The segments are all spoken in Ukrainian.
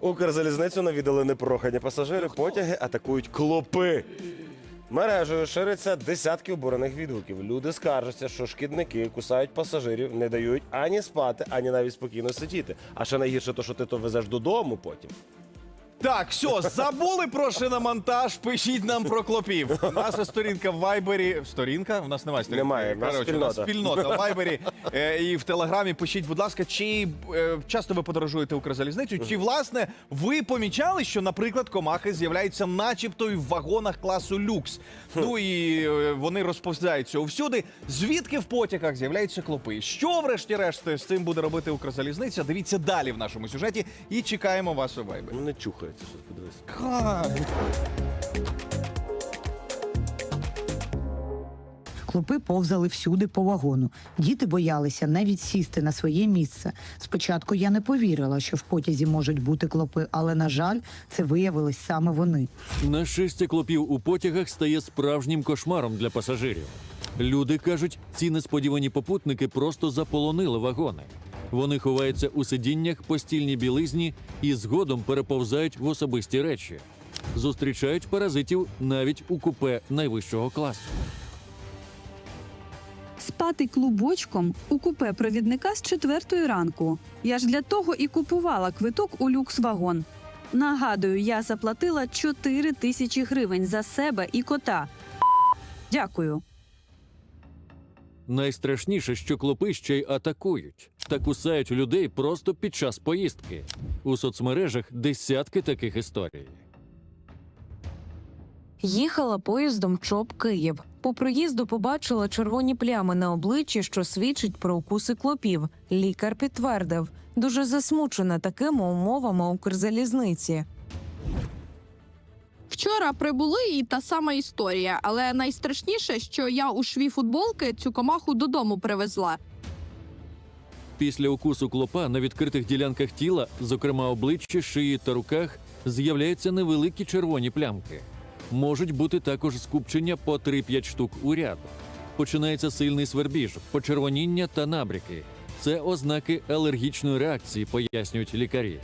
Укрзалізницю навідали непрохані пасажири, потяги атакують клопи. Мережею шириться десятки обурених відгуків. Люди скаржаться, що шкідники кусають пасажирів, не дають ані спати, ані навіть спокійно сидіти. А ще найгірше, то що ти то везеш додому потім. Так, все, забули про шиномонтаж, пишіть нам про клопів. Наша сторінка в Вайбері. Сторінка? У нас немає сторінки. Немає, в нас Коротше, у нас спільнота. спільнота в Вайбері е, і в Телеграмі. Пишіть, будь ласка, чи е, часто ви подорожуєте Укрзалізницю? Чи власне ви помічали, що, наприклад, комахи з'являються начебто і в вагонах класу люкс? Ну і е, вони розповзаються усюди. Звідки в потягах з'являються клопи? Що, врешті-решт, з цим буде робити Укрзалізниця? Дивіться далі в нашому сюжеті і чекаємо вас у Вайбері. Ну не чухається, що подивись. Кайф. Клопи повзали всюди по вагону. Діти боялися навіть сісти на своє місце. Спочатку я не повірила, що в потязі можуть бути клопи, але на жаль, це виявились саме вони. Нашестя клопів у потягах стає справжнім кошмаром для пасажирів. Люди кажуть, ці несподівані попутники просто заполонили вагони. Вони ховаються у сидіннях, постільній білизні і згодом переповзають в особисті речі. Зустрічають паразитів навіть у купе найвищого класу. Спати клубочком у купе провідника з четвертої ранку. Я ж для того і купувала квиток у люкс-вагон. Нагадую, я заплатила 4 тисячі гривень за себе і кота. Дякую. Найстрашніше, що клопи ще й атакують та кусають людей просто під час поїздки. У соцмережах десятки таких історій. Їхала поїздом ЧОП Київ. По приїзду побачила червоні плями на обличчі, що свідчить про укуси клопів. Лікар підтвердив, дуже засмучена такими умовами Укрзалізниці. Вчора прибули і та сама історія, але найстрашніше, що я у шві футболки цю комаху додому привезла. Після укусу клопа на відкритих ділянках тіла, зокрема обличчі, шиї та руках, з'являються невеликі червоні плямки. Можуть бути також скупчення по 3-5 штук у ряд. Починається сильний свербіж, почервоніння та набріки. Це ознаки алергічної реакції, пояснюють лікарі.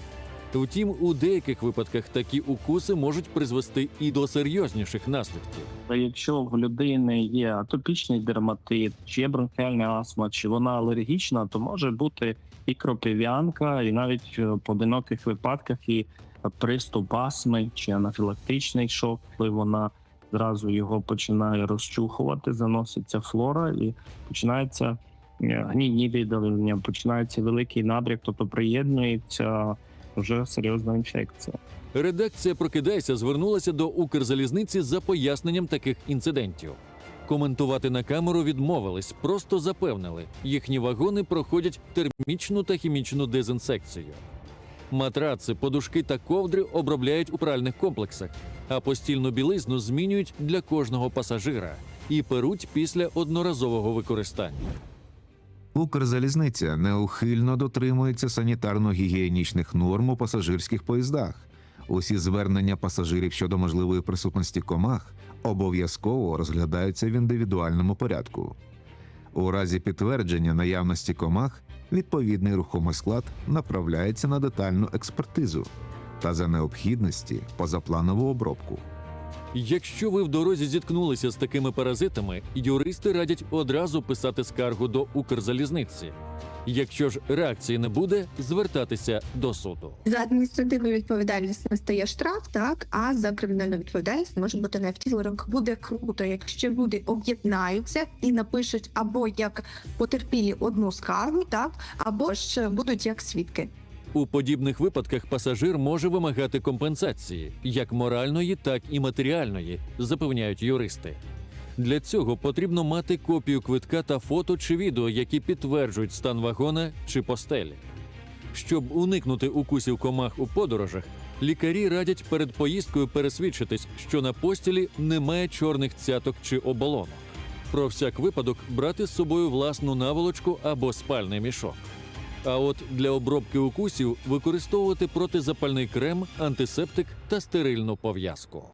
Втім, у деяких випадках такі укуси можуть призвести і до серйозніших наслідків. Якщо в людини є атопічний дерматит, чи є бронхіальна астма, чи вона алергічна, то може бути і кропив'янка, і навіть в поодиноких випадках і приступ астми чи анафілактичний шок, коли вона зразу його починає розчухувати, заноситься флора і починається е, гнійні видалення, починається великий набряк, тобто приєднується вже серйозна інфекція. Редакція Прокидайся звернулася до Укрзалізниці за поясненням таких інцидентів. Коментувати на камеру відмовились, просто запевнили, їхні вагони проходять термічну та хімічну дезінсекцію. Матраци, подушки та ковдри обробляють у пральних комплексах, а постільну білизну змінюють для кожного пасажира і перуть після одноразового використання. Укрзалізниця неухильно дотримується санітарно-гігієнічних норм у пасажирських поїздах. Усі звернення пасажирів щодо можливої присутності комах обов'язково розглядаються в індивідуальному порядку. У разі підтвердження наявності комах відповідний рухомий склад направляється на детальну експертизу та за необхідності позапланову обробку. Якщо ви в дорозі зіткнулися з такими паразитами, юристи радять одразу писати скаргу до Укрзалізниці. Якщо ж реакції не буде, звертатися до суду. За адміністративну відповідальність настає штраф, так а за кримінальну відповідальність може бути навіть вирок. Буде круто, якщо люди об'єднаються і напишуть або як потерпілі одну скаргу, так або ж будуть як свідки. У подібних випадках пасажир може вимагати компенсації як моральної, так і матеріальної, запевняють юристи. Для цього потрібно мати копію квитка та фото чи відео, які підтверджують стан вагона чи постелі. Щоб уникнути укусів комах у подорожах, лікарі радять перед поїздкою пересвідчитись, що на постілі немає чорних цяток чи оболонок. Про всяк випадок брати з собою власну наволочку або спальний мішок. А от для обробки укусів використовувати протизапальний крем, антисептик та стерильну пов'язку.